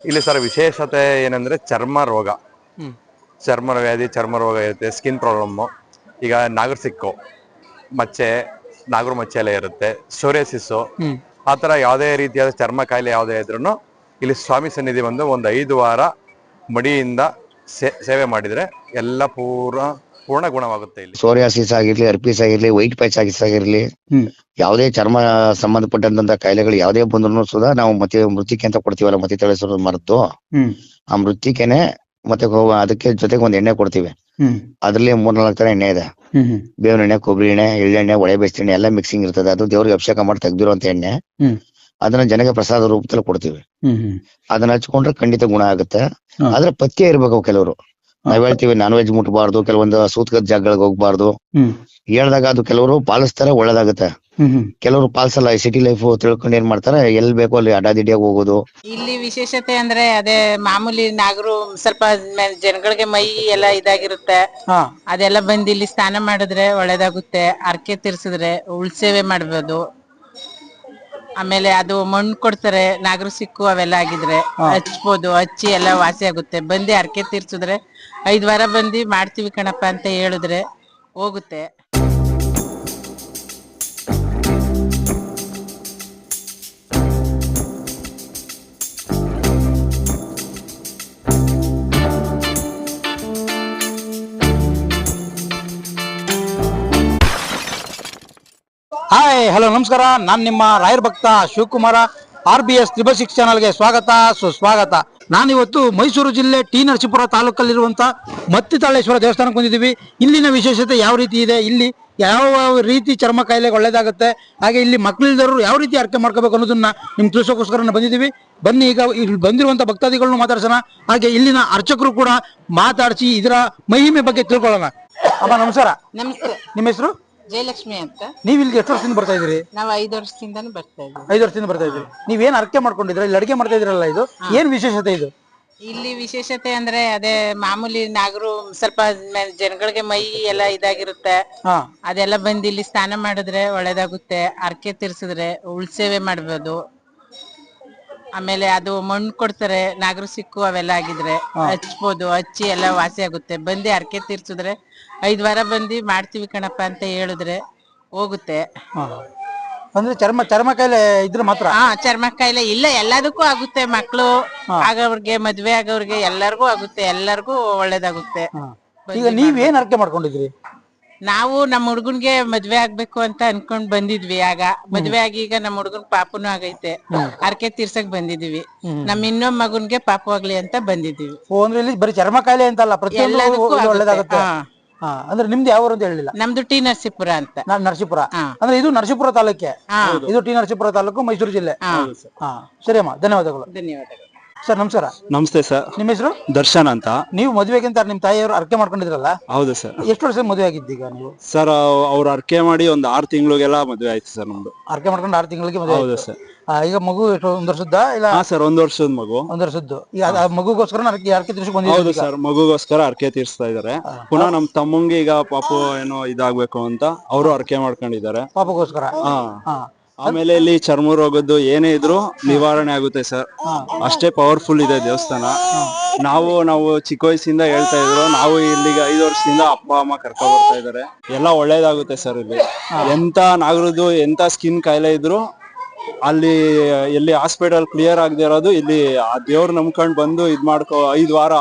ಇಲ್ಲಿ ಸರ್ ವಿಶೇಷತೆ ಏನಂದ್ರೆ ಚರ್ಮ ರೋಗ. ಚರ್ಮ ವ್ಯಾಧಿ ಚರ್ಮ ರೋಗ ಇರುತ್ತೆ ಸ್ಕಿನ್ ಪ್ರಾಬ್ಲಮ್ ಈಗ ನಾಗರ ಸಿಕ್ಕು ಮಚ್ಚೆ ನಾಗರ ಮಚ್ಚೆ ಎಲ್ಲ ಇರುತ್ತೆ ಸೋರಿಯಸಿಸ್ಸು ಆ ಥರ ಯಾವುದೇ ರೀತಿಯಾದ ಚರ್ಮ ಕಾಯಿಲೆ ಯಾವುದೇ ಇದ್ರೂ ಇಲ್ಲಿ ಸ್ವಾಮಿ ಸನ್ನಿಧಿ ಬಂದು ಒಂದು ಐದು ವಾರ ಮಡಿಯಿಂದ ಸೇವೆ ಮಾಡಿದ್ರೆ ಎಲ್ಲ ಪೂರ್ಣ ಪೂರ್ಣ ಗುಣವಾಗುತ್ತೆ ಇಲ್ಲಿ. ಸೋರಿಯಾಸಿಸ್ ಆಗಿರ್ಲಿ ಅರ್ಪಿಸ್ ಆಗಿರ್ಲಿ ವೈಟ್ ಪ್ಯಾಚ್ ಆಗಿಸ್ ಆಗಿರ್ಲಿ ಯಾವುದೇ ಚರ್ಮ ಸಂಬಂಧಪಟ್ಟಂತ ಕಾಯಿಲೆಗಳು ಯಾವುದೇ ಬಂದ್ರು ಸುಧಾ ನಾವು ಮತ್ತೆ ಮೃತ್ಯಕ್ಕೆ ಅಂತ ಕೊಡ್ತೀವಲ್ಲ ಮತ್ತೆ ತಳಿಸೋದು ಮರೆತು ಆ ಮೃತ್ಯಕ್ಕೆನೆ ಮತ್ತೆ ಅದಕ್ಕೆ ಜೊತೆಗೆ ಒಂದ್ ಎಣ್ಣೆ ಕೊಡ್ತೀವಿ. ಅದ್ರಲ್ಲಿ ಮೂರ್ ನಾಲ್ಕು ತರ ಎಣ್ಣೆ ಇದೆ. ಬೇವಿನ ಎಣ್ಣೆ ಕೊಬ್ಬರಿ ಎಣ್ಣೆ ಎಳ್ಳೆಣ್ಣೆ ಒಳೆ ಎಣ್ಣೆ ಎಲ್ಲ ಮಿಕ್ಸಿಂಗ್ ಇರ್ತದೆ. ಅದು ದೇವ್ರಿಗೆ ಅಭಿಷೇಕ ಮಾಡಿ ತೆಗ್ದಿರುವಂತ ಎಣ್ಣೆ. ಅದನ್ನ ಜನಕ್ಕೆ ಪ್ರಸಾದ ರೂಪದಲ್ಲಿ ಕೊಡ್ತೀವಿ. ಅದನ್ನ ಹಚ್ಕೊಂಡ್ರೆ ಖಂಡಿತ ಗುಣ ಆಗುತ್ತೆ. ಆದ್ರೆ ಪಥ್ಯ ಇರ್ಬೇಕು ಕೆಲವರು. ನಾವ್ ಹೇಳ್ತೀವಿ ನಾನ್ ವೆಜ್ ಮುಟ್ಬಾರ್ದು ಕೆಲವೊಂದು ಸೂತ್ಕದ ಜಾಗಗಳಿಗೆ ಹೋಗ್ಬಾರ್ದು. ಹೇಳ್ದಾಗ ಅದು ಕೆಲವರು ಪಾಲಿಸ್ತಾರೆ ಒಳ್ಳೇದಾಗುತ್ತೆ. ಕೆಲವರು ಪಾಲಿಸಲ್ಲ ಈ ಸಿಟಿ ಲೈಫ್ ತಿಳ್ಕೊಂಡು ಏನ್ ಮಾಡ್ತಾರೆ ಎಲ್ ಬೇಕೋ ಅಲ್ಲಿ ಅಡಾದಿಡಿಯಾಗಿ ಹೋಗೋದು. ಇಲ್ಲಿ ವಿಶೇಷತೆ ಅಂದ್ರೆ ಅದೇ ಮಾಮೂಲಿ ನಾಗರು ಸ್ವಲ್ಪ ಜನಗಳಿಗೆ ಮೈ ಎಲ್ಲ ಇದಾಗಿರುತ್ತೆ. ಅದೆಲ್ಲ ಬಂದು ಇಲ್ಲಿ ಸ್ನಾನ ಮಾಡಿದ್ರೆ ಒಳ್ಳೇದಾಗುತ್ತೆ. ಅರ್ಕೆ ತಿರ್ಸಿದ್ರೆ ಉಳ್ಸೇವೆ ಮಾಡ್ಬೋದು. ಆಮೇಲೆ ಅದು ಮಣ್ಣು ಕೊಡ್ತಾರೆ ನಾಗರು ಸಿಕ್ಕು ಅವೆಲ್ಲ ಆಗಿದ್ರೆ ಹಚ್ಬೋದು ಹಚ್ಚಿ ಎಲ್ಲ ವಾಸಿ ಆಗುತ್ತೆ. ಬಂದಿ ಅರ್ಕೆ ತೀರ್ಸಿದ್ರೆ ಐದ್ ವಾರ ಬಂದು ಮಾಡ್ತೀವಿ ಕಣಪ್ಪ ಅಂತ ಹೇಳಿದ್ರೆ ಹೋಗುತ್ತೆ. ಹಾಯ್ ಹಲೋ ನಮಸ್ಕಾರ. ನಾನು ನಿಮ್ಮ ರಾಯರ್ ಭಕ್ತ Shivakumara. R B S triple ಚಾನಲ್ಗೆ ಸ್ವಾಗತ, ಸುಸ್ವಾಗತ. ನಾನಿವತ್ತು ಮೈಸೂರು ಜಿಲ್ಲೆ ಟಿ ನರಸೀಪುರ ತಾಲೂಕಲ್ಲಿರುವಂಥ ಮತ್ತಿತಾಳೇಶ್ವರ ದೇವಸ್ಥಾನಕ್ಕೆ ಬಂದಿದ್ದೀವಿ. ಇಲ್ಲಿನ ವಿಶೇಷತೆ ಯಾವ ರೀತಿ ಇದೆ? ಇಲ್ಲಿ ಯಾವ ರೀತಿ ಚರ್ಮ ಕಾಯಿಲೆಗೆ ಒಳ್ಳೇದಾಗುತ್ತೆ ಹಾಗೆ ಇಲ್ಲಿ ಮಕ್ಕಳಿದ್ದವರು ಯಾವ ರೀತಿ ಅರ್ಕೆ ಮಾಡ್ಕೋಬೇಕು ಅನ್ನೋದನ್ನ ನಿಮ್ಗೆ ತಿಳಿಸೋಕ್ಕೋಸ್ಕರ ಬಂದಿದ್ದೀವಿ. ಬನ್ನಿ ಈಗ ಇಲ್ಲಿ ಬಂದಿರುವಂತ ಭಕ್ತಾದಿಗಳನ್ನು ಮಾತಾಡ್ಸೋಣ. ಹಾಗೆ ಇಲ್ಲಿನ ಅರ್ಚಕರು ಕೂಡ ಮಾತಾಡಿಸಿ ಇದರ ಮಹಿಮೆ ಬಗ್ಗೆ ತಿಳ್ಕೊಳ್ಳೋಣ. ಅಮ್ಮ ನಮಸ್ಕಾರ. ನಮಸ್ತೆ. ನಿಮ್ಮ ಹೆಸರು? ಜಯಲಕ್ಷ್ಮಿ ಅಂತ. ನೀವು ಇಲ್ಲಿಗೆ ಎಷ್ಟು ವರ್ಷದಿಂದ ಬರ್ತಾ ಇದ್ರಿ ನಾವು ಐದು ವರ್ಷದಿಂದನೂ ಬರ್ತಾ ಇದ್ದೀವಿ. ಐದು ವರ್ಷದಿಂದ ಬರ್ತಾ ಇದ್ರಿ ನೀವ್ ಏನ್ ಅರ್ಕೆ ಮಾಡ್ಕೊಂಡಿದ್ರ ಇಲ್ಲಿ ಅಡಿಗೆ ಮಾಡ್ತಾ ಇದ್ರಲ್ಲ ಇದು? ಏನ್ ವಿಶೇಷತೆ ಇದು? ಇಲ್ಲಿ ವಿಶೇಷತೆ ಅಂದ್ರೆ ಅದೇ ಮಾಮೂಲಿ ನಾಗರು ಸ್ವಲ್ಪ ಮ- ಜನಗಳಿಗೆ ಮೈ ಎಲ್ಲ ಇದಾಗಿರುತ್ತೆ. ಹಾ. ಅದೆಲ್ಲ ಬಂದು ಇಲ್ಲಿ ಸ್ನಾನ ಮಾಡಿದ್ರೆ ಒಳ್ಳೇದಾಗುತ್ತೆ. ಅರ್ಕೆ ತೀರ್ಸಿದ್ರೆ ಉಳ್ಸೇವೆ ಮಾಡ್ಬೋದು. ಆಮೇಲೆ ಅದು ಮಣ್ಣು ಕೊಡ್ತಾರೆ ನಾಗರ ಸಿಕ್ಕು ಅವೆಲ್ಲ ಆಗಿದ್ರೆ ಹಚ್ಬೋದು ಹಚ್ಚಿ ಎಲ್ಲ ವಾಸಿ ಆಗುತ್ತೆ. ಬಂದಿ ಅರ್ಕೆ ತೀರ್ಸಿದ್ರೆ ಐದ್ ವಾರ ಬಂದಿ ಮಾಡ್ತೀವಿ ಕಣಪ್ಪ ಅಂತ ಹೇಳಿದ್ರೆ ಹೋಗುತ್ತೆ. ಅಂದ್ರೆ ಚರ್ಮ ಚರ್ಮ ಕಾಯಿಲೆ ಇದ್ರೆ ಮಾತ್ರ? ಹಾ ಚರ್ಮ ಕಾಯಿಲೆ ಇಲ್ಲ ಎಲ್ಲದಕ್ಕೂ ಆಗುತ್ತೆ. ಮಕ್ಳು ಆಗವ್ರಿಗೆ ಮದ್ವೆ ಆಗವ್ರಿಗೆ ಎಲ್ಲರಿಗೂ ಆಗುತ್ತೆ ಎಲ್ಲರಿಗೂ ಒಳ್ಳೇದಾಗುತ್ತೆ. ಈಗ ನೀವೇನ್ ಅರ್ಕೆ ಮಾಡ್ಕೊಂಡಿದ್ರಿ? ನಾವು ನಮ್ಮ ಹುಡುಗನ್ಗೆ ಮದ್ವೆ ಆಗ್ಬೇಕು ಅಂತ ಅನ್ಕೊಂಡ್ ಬಂದಿದ್ವಿ. ಆಗ ಮದ್ವೆ ಆಗಿ ಈಗ ನಮ್ಮ ಹುಡುಗನ್ ಪಾಪನು ಆಗೈತೆ. ಅರ್ಕೆ ತೀರ್ಸಕ್ ಬಂದಿದೀವಿ. ನಮ್ ಇನ್ನೊಂದ್ ಮಗುನ್ಗೆ ಪಾಪು ಆಗ್ಲಿ ಅಂತ ಬಂದಿದೀವಿ. ಓ ಅಂದ್ರೆ ಇಲ್ಲಿ ಬರೀ ಚರ್ಮ ಕಾಯಿಲೆ ಅಂತಲ್ಲ ಪ್ರತಿಯೊಂದು ಎಲ್ಲದಕ್ಕೂ ಇದು ಒಳ್ಳೇದಾಗುತ್ತೆ. ಹಾ. ಹಾ ಅಂದ್ರೆ ನಿಮ್ದು ಯಾವ ಊರು ಅಂತ ಹೇಳಿಲ್ಲ? ನಮ್ದು ಟಿ ನರಸೀಪುರ ಅಂತ. ನಾನ್ ನರಸೀಪುರ. ಅಂದ್ರೆ ಇದು ನರಸೀಪುರ ತಾಲೂಕೆ? ಹಾ. ಇದು ಟಿ ನರಸೀಪುರ ತಾಲೂಕು ಮೈಸೂರು ಜಿಲ್ಲೆ? ಹಾ ಸರಿ ಅಮ್ಮ ಧನ್ಯವಾದಗಳು. ಧನ್ಯವಾದಗಳು. ಸರ್ ನಮಸ್ಕಾರ. ನಮಸ್ತೆ ಸರ್. ನಿಮ್ಮ ಹೆಸರು? ದರ್ಶನ್ ಅಂತ. ನೀವು ಮದುವೆಗಿಂತ ನಿಮ್ ತಾಯಿಯವರು ಅರ್ಕೆ ಮಾಡ್ಕೊಂಡಿದ್ರಲ್ಲ? ಹೌದು ಸರ್. ಎಷ್ಟು ವರ್ಷ ಮದುವೆ ಆಗಿದ್ದೀಗ ನೀವು? ಸರ್ ಅವ್ರ ಅರ್ಕೆ ಮಾಡಿ ಒಂದ್ ಆರು ತಿಂಗಳಿಗೆಲ್ಲ ಮದುವೆ ಆಯ್ತು ಸರ್ ನಮ್ದು. ಅರ್ಕೆ ಮಾಡ್ಕೊಂಡು ಆರು ತಿಂಗಳಿಗೆ ಮದುವೆ ಹೌದು ಸರ್. ಈಗ ಮಗು ಎಷ್ಟು ಒಂದ್ ವರ್ಷದ ಇಲ್ಲ? ಹಾ ಸರ್ ಒಂದ್ ವರ್ಷದ ಮಗು. ಒಂದ್ ವರ್ಷದ್ದು. ಈಗ ಆ ಮಗುಗೋಸ್ಕರ ಅರ್ಕೆ ಅರ್ಕೆ ತಿರ್ಸಿ ಹೌದು ಸರ್ ಮಗುಗೋಸ್ಕರ ಅರ್ಕೆ ತೀರ್ಸ್ತಾ ಇದಾರೆ. ಪುನಃ ನಮ್ ತಮ್ಮಂಗೆ ಈಗ ಪಾಪು ಏನೋ ಇದಾಗ್ಬೇಕು ಅಂತ ಅವರು ಅರ್ಕೆ ಮಾಡ್ಕೊಂಡಿದ್ದಾರೆ. ಪಾಪಗೋಸ್ಕರ? ಹಾ. ಆಮೇಲೆ ಇಲ್ಲಿ ಚರ್ಮ ರೋಗದ್ದು ಏನೇ ಇದ್ರು ನಿವಾರಣೆ ಆಗುತ್ತೆ ಸರ್. ಅಷ್ಟೇ ಪವರ್ಫುಲ್ ಇದೆ ದೇವಸ್ಥಾನ. ನಾವು ನಾವು ಚಿಕ್ಕ ವಯಸ್ಸಿಂದ ಹೇಳ್ತಾ ಇದ್ರು. ನಾವು ಇಲ್ಲಿಗೆ ಐದು ವರ್ಷದಿಂದ ಅಪ್ಪ ಅಮ್ಮ ಕರ್ಕೊಂಡ್ ಬರ್ತಾ ಇದಾರೆ. ಎಲ್ಲ ಒಳ್ಳೇದಾಗುತ್ತೆ ಸರ್ ಇಲ್ಲಿ. ಎಂತ ನಾಗರದ್ದು ಎಂತ ಸ್ಕಿನ್ ಕಾಯಿಲೆ ಇದ್ರು ಅಲ್ಲಿ ಎಲ್ಲಿ ಹಾಸ್ಪಿಟಲ್ ಕ್ಲಿಯರ್ ಆಗದೆ ಇರೋದು. ಇಲ್ಲಿ ಆ ದೇವ್ರ ನಂಬ್ಕೊಂಡ್ ಬಂದು ಇದ್ ಮಾಡ್ಕೊ ಐದ್ ವಾರ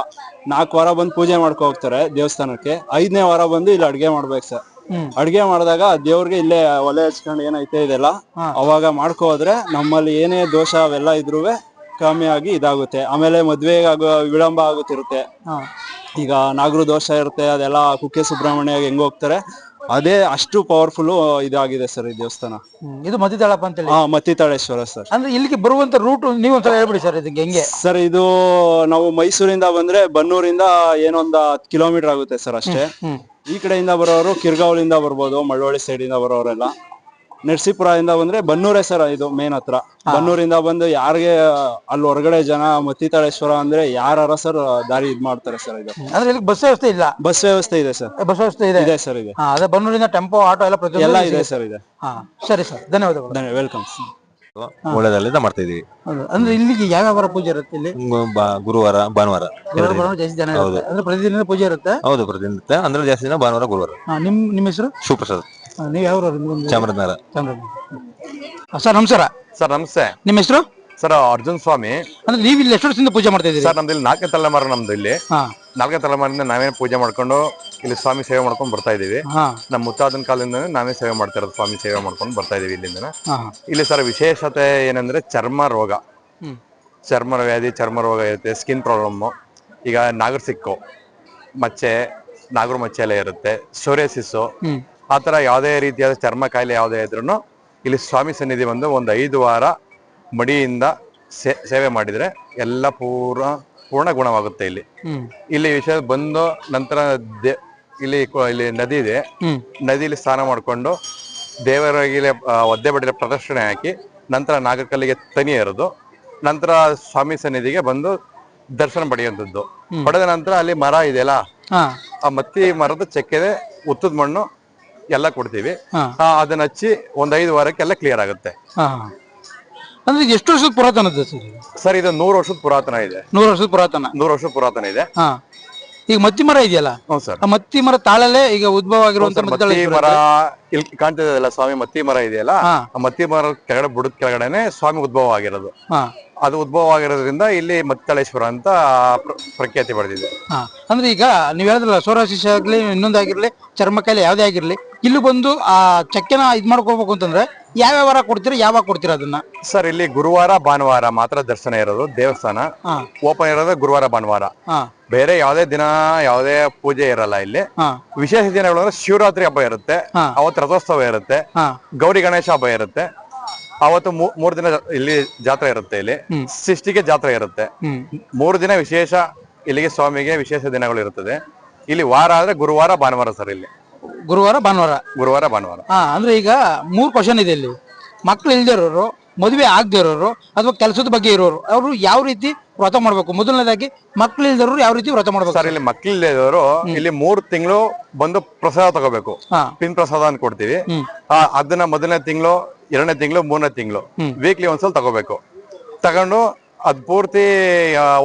ನಾಲ್ಕು ವಾರ ಬಂದು ಪೂಜೆ ಮಾಡ್ಕೊ ಹೋಗ್ತಾರೆ ದೇವಸ್ಥಾನಕ್ಕೆ. ಐದನೇ ವಾರ ಬಂದು ಇಲ್ಲಿ ಅಡ್ಗೆ ಮಾಡ್ಬೇಕು ಸರ್. ಅಡ್ಗೆ ಮಾಡಿದಾಗ ದೇವ್ರಿಗೆ ಇಲ್ಲೇ ಒಲೆ ಹಚ್ಕೊಂಡು ಏನೈತೆ ಇದೆಲ್ಲ. ಅವಾಗ ಮಾಡ್ಕೋದ್ರೆ ನಮ್ಮಲ್ಲಿ ಏನೇ ದೋಷ ಅವೆಲ್ಲ ಇದ್ರೂ ಕಮ್ಮಿ ಆಗಿ ಇದಾಗುತ್ತೆ. ಆಮೇಲೆ ಮದ್ವೆ ಆಗೋ ವಿಳಂಬ ಆಗುತ್ತಿರುತ್ತೆ. ಈಗ ನಾಗರು ದೋಷ ಇರುತ್ತೆ ಅದೆಲ್ಲ ಕುಕ್ಕೆ ಸುಬ್ರಹ್ಮಣ್ಯ ಹೆಂಗ್ ಹೋಗ್ತಾರೆ? ಅದೇ ಅಷ್ಟು ಪವರ್ಫುಲ್ ಇದಾಗಿದೆ ಸರ್ ಈ ದೇವಸ್ಥಾನ. ಹ್ಮ್. ಇದು ಮತಿತಾಳಪ್ಪ ಅಂತೇಳಿ? ಹಾ ಮತ್ತಿತಾಳೇಶ್ವರ ಸರ್ ಅಂದ್ರೆ ಇಲ್ಲಿಗೆ ಬರುವಂತ ರೂಟ್ ನೀವು ಒಂದ್ಸಲ ಹೇಳ್ಬಿಡಿ ಸರ್ ಇದಕ್ಕೆ ಹೆಂಗೆ? ಸರ್ ಇದು ನಾವು ಮೈಸೂರಿಂದ ಬಂದ್ರೆ ಬನ್ನೂರಿಂದ ಏನೊಂದ ಹತ್ತು ಕಿಲೋಮೀಟರ್ ಆಗುತ್ತೆ ಸರ್ ಅಷ್ಟೇ. ಹ್ಮ್ ಈ ಕಡೆಯಿಂದ ಬರೋರು ಕಿರ್ಗಾವಲಿಂದ ಬರ್ಬೋದು ಮಳವಳ್ಳಿ ಸೈಡ್ ಇಂದ ಬರೋರೆಲ್ಲ. ನರಸೀಪುರದಿಂದ ಬಂದ್ರೆ ಬನ್ನೂರೇ ಸರ್ ಇದು ಮೇನ್ ಹತ್ರ. ಬನ್ನೂರಿಂದ ಬಂದು ಯಾರಿಗೆ ಅಲ್ಲಿ ಹೊರಗಡೆ ಜನ ಮತ್ತಿತಾಳೇಶ್ವರ ಅಂದ್ರೆ ಯಾರ ಸರ್ ದಾರಿ ಇದ್ ಮಾಡ್ತಾರೆ ಸರ್ ಇದು. ಅಂದ್ರೆ ಇಲ್ಲಿ ಬಸ್ ವ್ಯವಸ್ಥೆ ಇಲ್ಲ? ಬಸ್ ವ್ಯವಸ್ಥೆ ಇದೆ ಸರ್. ಬಸ್ ವ್ಯವಸ್ಥೆ ಇದೆ? ಇದೆ ಸರ್ ಇದೆ. ಹಾ ಅದೇ ಬನ್ನೂರಿಂದ ಟೆಂಪೋ ಆಟೋ ಎಲ್ಲ ಪ್ರತಿ ಎಲ್ಲ ಇದೆ. ಸರ್ ಇದೆ. ಹಾ ಸರಿ ಸರ್. ಧನ್ಯವಾದಗಳು. ವೆಲ್ಕಮ್ ಒಳ್ಳೇದಲ್ಲಿಂದ ಮಾಡ್ತಾ ಇದೀವಿ. ಹೌದು. ಅಂದ್ರೆ ಇಲ್ಲಿಗೆ ಯಾವ ಯಾವ ಪೂಜೆ ಇರುತ್ತೆ ಇಲ್ಲಿ? ಬಾ- ಗುರುವಾರ ಭಾನುವಾರ. ಗುರುವಾರ ದಿನ. ಜಾಸ್ತಿ ಜನ ಇರುತ್ತೆ. ಅಂದ್ರೆ ಪ್ರತಿದಿನ ಪೂಜೆ ಇರುತ್ತೆ? ಹೌದು ಪ್ರತಿನಿತ್ಯ ಅಂದ್ರೆ ಜಾಸ್ತಿ ದಿನ ಭಾನುವಾರ ಗುರುವಾರ. ಹಾ, ನಿಮ್ ನಿಮ್ಮ ಹೆಸರು? ಶಿವಪ್ರಸಾದ್. ನೀವು ಯಾವ ಚಾಮರಾಜನಗರ. ಚಾಮರಾಜನಗರ. ಸರ್ ನಮಸ್ಕಾರ. ಸರ್ ನಮಸ್ತೆ. ನಿಮ್ಮ ಹೆಸರು? ಸರ್ ಅರ್ಜುನ್ ಸ್ವಾಮಿ. ಅಂದ್ರೆ ನೀವು ಇಲ್ಲಿ ಎಷ್ಟು ವರ್ಷದಿಂದ ಪೂಜೆ ಮಾಡ್ತಾ ಇದ್ದೀರಿ? ಸರ್ ನಮ್ದು ಇಲ್ಲಿ ನಾಲ್ಕನೇ ತಲೆಮಾರು ನಮ್ದು ಇಲ್ಲಿ. ಹಾ. ನಾಲ್ಕನೇ ತಲೆಮಾರಿಂದ ನಾವೇ ಪೂಜೆ ಮಾಡ್ಕೊಂಡು ಇಲ್ಲಿ ಸ್ವಾಮಿ ಸೇವೆ ಮಾಡ್ಕೊಂಡು ಬರ್ತಾ ಇದೀವಿ ಹಾ. ನಮ್ಮ ಮುತ್ತಾದನ ಕಾಲದಿಂದ ನಾವೇ ಸೇವೆ ಮಾಡ್ತಾ ಇರೋದು ಸ್ವಾಮಿ ಸೇವೆ ಮಾಡ್ಕೊಂಡು ಬರ್ತಾ ಇದೀವಿ ಇಲ್ಲಿಂದ ಹಾ. ಇಲ್ಲಿ ಸರ್ ವಿಶೇಷತೆ ಏನಂದ್ರೆ ಚರ್ಮ ರೋಗ. ಹ್ಮ್. ಚರ್ಮ ವ್ಯಾಧಿ ಚರ್ಮ ರೋಗ ಇರುತ್ತೆ ಸ್ಕಿನ್ ಪ್ರಾಬ್ಲಮ್. ಈಗ ನಾಗರ ಸಿಕ್ಕು ಮಚ್ಚೆ ನಾಗರ ಮಚ್ಚೆ ಎಲ್ಲ ಇರುತ್ತೆ ಸೋರಿಯಾಸಿಸ್ಸು ಹ್ಮ್. ಆ ಥರ ಯಾವುದೇ ರೀತಿಯಾದ ಚರ್ಮ ಕಾಯಿಲೆ ಯಾವುದೇ ಇದ್ರೂ ಇಲ್ಲಿ ಸ್ವಾಮಿ ಸನ್ನಿಧಿ ಬಂದು ಒಂದು ಐದು ವಾರ ಮಡಿಯಿಂದ ಸೇ- ಸೇವೆ ಮಾಡಿದ್ರೆ ಎಲ್ಲ ಪೂರ್ಣ ಪೂರ್ಣ ಗುಣವಾಗುತ್ತೆ ಇಲ್ಲಿ. ಇಲ್ಲಿ ವಿಷಯ ಬಂದು ನಂತರ ದೇ- ಇಲ್ಲಿ ಕೊ- ಇಲ್ಲಿ ನದಿ ಇದೆ. ನದಿಯಲ್ಲಿ ನದಿಲಿ ಸ್ನಾನ ಮಾಡಿಕೊಂಡು ದೇವರಿಗೆ ಒದ್ದೆ ಬಡಿದ ಪ್ರದಕ್ಷಿಣೆ ಹಾಕಿ ನಂತರ ನಾಗರಕಲ್ಲಿಗೆ ತನಿ ಎರೆದು ನಂತರ ಸ್ವಾಮಿ ಸನ್ನಿಧಿಗೆ ಬಂದು ದರ್ಶನ ಪಡೆಯುವಂಥದ್ದು. ಪಡೆದ ನಂತರ ಅಲ್ಲಿ ಮರ ಇದೆಯಲ್ಲ ಹಾ. ಆ ಮತ್ತಿ ಮರದ ಚಕ್ಕೆದೆ ಉತ್ತದ ಮಣ್ಣು ಎಲ್ಲ ಕೊಡ್ತೀವಿ. ಅದನ್ನ ಹಚ್ಚಿ ಒಂದ್ ಐದು ವಾರಕ್ಕೆ ಎಲ್ಲ ಕ್ಲಿಯರ್ ಆಗುತ್ತೆ ಅಂದ್ರೆ ಎಷ್ಟು ವರ್ಷದ ಇದೆ ಸರ್ ಇದು? ಸರ್ ಇದು ನೂರು ವರ್ಷದ ಪುರಾತನ ಇದೆ. ನೂರು ವರ್ಷದ ಪುರಾತನ. ನೂರು ವರ್ಷದ ಪುರಾತನ ಇದೆ. ಈಗ ಮತ್ತಿ ಮರ ಇದೆಯಲ್ಲ? ಹ್ಞೂ ಸರ್. ಆ ಮತ್ತಿ ಮರ ತಾಳಲ್ಲೇ ಈಗ ಉದ್ಭವ ಆಗಿರುವಂತ ಮತ್ತಿ ಮರ ಇಲ್ಲಿ ಕಾಣ್ತಿದೆಯಲ್ಲ ಸ್ವಾಮಿ ಮತ್ತಿ ಮರ ಇದೆಯಲ್ಲ? ಹಾ. ಆ ಮತ್ತಿ ಮರ ಕೆಳಗಡೆ ಬುಡದ ಕೆಳಗಡೆನೆ ಸ್ವಾಮಿ ಉದ್ಭವ ಆಗಿರೋದು. ಹಾ. ಅದು ಉದ್ಭವ ಆಗಿರೋದ್ರಿಂದ ಇಲ್ಲಿ ಮತ್ತಳೇಶ್ವರ ಅಂತ ಪ್ರ- ಪ್ರಖ್ಯಾತಿ ಪಡೆದಿದೆ. ಹಾ. ಅಂದ್ರೆ ಈಗ ನೀವ್ ಹೇಳಿದ್ರಲ್ಲ ಸೋರಾಸಿಸ್ ಆಗ್ಲಿ ಇನ್ನೊಂದಾಗಿರ್ಲಿ ಚರ್ಮ ಕಾಯಿಲೆ ಯಾವ್ದೇ ಆಗಿರ್ಲಿ ಇಲ್ಲಿ ಬಂದು ಆ ಚಕ್ಕೆನ ಇದ್ ಮಾಡ್ಕೋಬೇಕು ಅಂತಂದ್ರೆ ಯಾವ್ಯಾವ ವಾರ ಕೊಡ್ತೀರಾ ಯಾವಾಗ ಕೊಡ್ತೀರ ಅದನ್ನ? ಸರ್ ಇಲ್ಲಿ ಗುರುವಾರ ಭಾನುವಾರ ಮಾತ್ರ ದರ್ಶನ ಇರೋದು ದೇವಸ್ಥಾನ. ಹಾ. ಓಪನ್ ಇರೋದು ಗುರುವಾರ ಭಾನುವಾರ. ಹಾ. ಬೇರೆ ಯಾವುದೇ ದಿನ ಯಾವುದೇ ಪೂಜೆ ಇರಲ್ಲ ಇಲ್ಲಿ. ವಿಶೇಷ ದಿನಗಳು ಅಂದ್ರೆ ಶಿವರಾತ್ರಿ ಹಬ್ಬ ಇರುತ್ತೆ. ಅವತ್ತು ರಥೋತ್ಸವ ಇರುತ್ತೆ. ಗೌರಿ ಗಣೇಶ ಹಬ್ಬ ಇರುತ್ತೆ. ಅವತ್ತು ಮೂರ್ ದಿನ ಇಲ್ಲಿ ಜಾತ್ರೆ ಇರುತ್ತೆ ಇಲ್ಲಿ. ಸೃಷ್ಟಿಗೆ ಜಾತ್ರೆ ಇರುತ್ತೆ. ಮೂರ್ ದಿನ ವಿಶೇಷ ಇಲ್ಲಿಗೆ ಸ್ವಾಮಿಗೆ ವಿಶೇಷ ದಿನಗಳು ಇರುತ್ತದೆ ಇಲ್ಲಿ ವಾರ ಆದ್ರೆ ಗುರುವಾರ ಭಾನುವಾರ ಸರ್ ಇಲ್ಲಿ. ಗುರುವಾರ ಭಾನುವಾರ. ಗುರುವಾರ ಭಾನುವಾರ. ಹಾ ಅಂದ್ರೆ ಈಗ ಮೂರ್ ಕ್ವಶನ್ ಇದೆ ಇಲ್ಲಿ. ಮಕ್ಳು ಇಲ್ದೇ ಇರೋರು ಮದುವೆ ಆಗದೆ ಇರೋರು ಅಥವಾ ಕೆಲಸದ ಬಗ್ಗೆ ಇರೋರು ಅವರು ಯಾವ ರೀತಿ ವ್ರತ ಮಾಡ್ಬೇಕು? ಮೊದಲನೇದಾಗಿ ಮಕ್ಕಳಿಲ್ದವರು ಯಾವ ರೀತಿ ವ್ರತ ಮಾಡ್ಬೇಕು? ಸರ್ ಇಲ್ಲಿ ಮಕ್ಕಳಿಲ್ಲದವರು ಇಲ್ಲಿ ಮೂರು ತಿಂಗಳು ಬಂದು ಪ್ರಸಾದ ತಗೋಬೇಕು. ಪಿನ್ ಪ್ರಸಾದ ಅಂತ ಕೊಡ್ತೀವಿ. ಅದನ್ನ ಮೊದಲನೇ ತಿಂಗಳು ಎರಡನೇ ತಿಂಗಳು ಮೂರನೇ ತಿಂಗಳು ವೀಕ್ಲಿ ಒಂದ್ಸಲ ತಗೋಬೇಕು. ತಗೊಂಡು ಅದ್ ಪೂರ್ತಿ